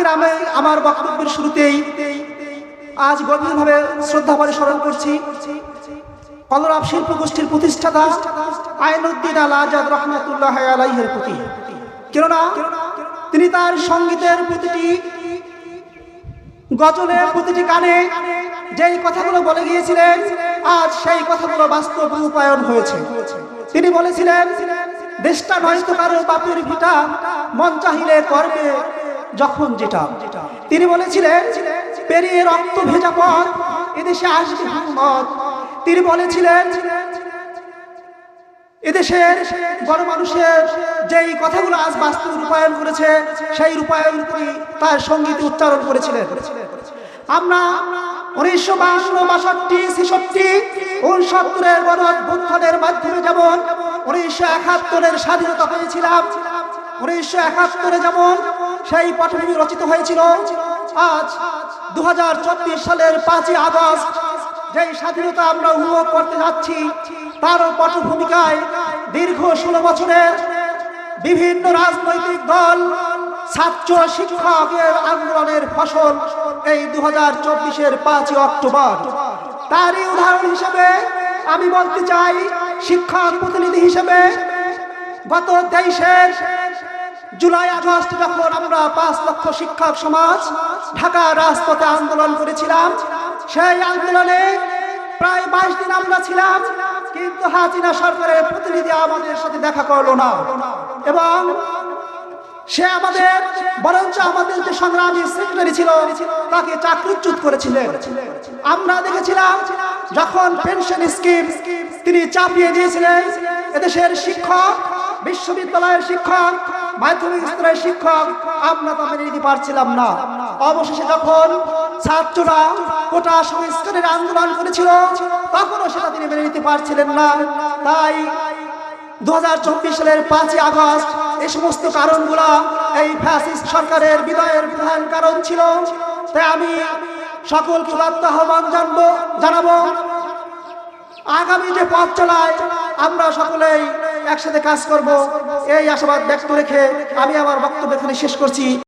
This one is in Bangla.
আজকের আমি আমার বক্তব্যের শুরুতেই আজ গভীরভাবে শ্রদ্ধা ভরে স্মরণ করছি কলরব শিল্প গোষ্ঠীর প্রতিষ্ঠাতা আইনুদ্দিন আল আজাদ রহমতুল্লাহ আলাইহের প্রতি। কেননা তিনি তার সঙ্গীতের প্রতিটি গজলে প্রতিটি গানে যেই কথাগুলো বলে গিয়েছিলেন, আজ সেই কথাগুলো বাস্তব রূপায়ণ হয়েছে। তিনি বলেছিলেন, দেশটা নয়তো কারও বাপের ভিটা, মন চাহিলে করবে যখন যেটা। তিনি বলেছিলেন, পেরিয়ে রক্ত ভেজা পথ, এদেশে আসবে হুকুমত তিনি বলেছিলেন, এদেশের বড় মানুষের যেই কথাগুলো আজ বাস্তব রূপায়ণ করেছে, সেই রূপায়ণ তার সংগীত উচ্চারণ করেছিলেন। আমরা উনিশশো বাহান্ন বাষট্টি, ছেষট্টি, উনসত্তরের গণ অভ্যুত্থানের মাধ্যমে যেমন উনিশশো একাত্তরের স্বাধীনতা হয়েছিলাম, উনিশশো একাত্তরে যেমন সেই পটভূমি রচিত হয়েছিল আজ দু সালের পাঁচই আগস্ট। যেই স্বাধীনতা আমরা উপভোগ করতে যাচ্ছি, তারও পটভূমিকায় দীর্ঘ ষোলো বছরের বিভিন্ন রাজনৈতিক দল, ছাত্র শিক্ষকের আন্দোলনের ফসল এই দু হাজার চব্বিশের পাঁচই অক্টোবর। তারই উদাহরণ হিসেবে আমি বলতে চাই, শিক্ষক প্রতিনিধি হিসেবে গত তেইশের জুলাই আগস্ট যখন আমরা পাঁচ লক্ষ শিক্ষক সমাজ ঢাকা রাজপথে আন্দোলন করেছিলাম, সেই আন্দোলনে প্রায় বাইশ দিন আমরা ছিলাম, কিন্তু হাসিনা সরকারের প্রতিনিধি আমাদের সাথে দেখা করল না। এবং সে আমাদের, বরঞ্চ আমাদের যে সংগ্রামী সেক্রেটারি ছিল, তাকে চাকরিচ্যুত করেছিলেন। আমরা দেখেছিলাম যখন পেনশন স্কিম তিনি চাপিয়ে দিয়েছিলেন, এদেশের শিক্ষক, বিশ্ববিদ্যালয়ের শিক্ষক মাধ্যমিক স্তরের শিক্ষক, আমরা তা মেনে নিতে পারছিলাম না। অবশেষে যখন ছাত্ররা কোটা সংস্কারের আন্দোলন করেছিল, তখনও সেটা তিনি মেনে নিতে পারছিলেন না। তাই দু সালের পাঁচই আগস্ট এই সমস্ত কারণগুলা এই ফ্যাসিস্ট সরকারের বিদায়ের প্রধান কারণ ছিল। তাই আমি সকলকে আহ্বান জানব জানাব। আগামী যে পথ চলায় আমরা সকলেই একসাথে কাজ করব। এই আশাবাদ ব্যক্ত রেখে আমি আমার বক্তব্য এখানে শেষ করছি।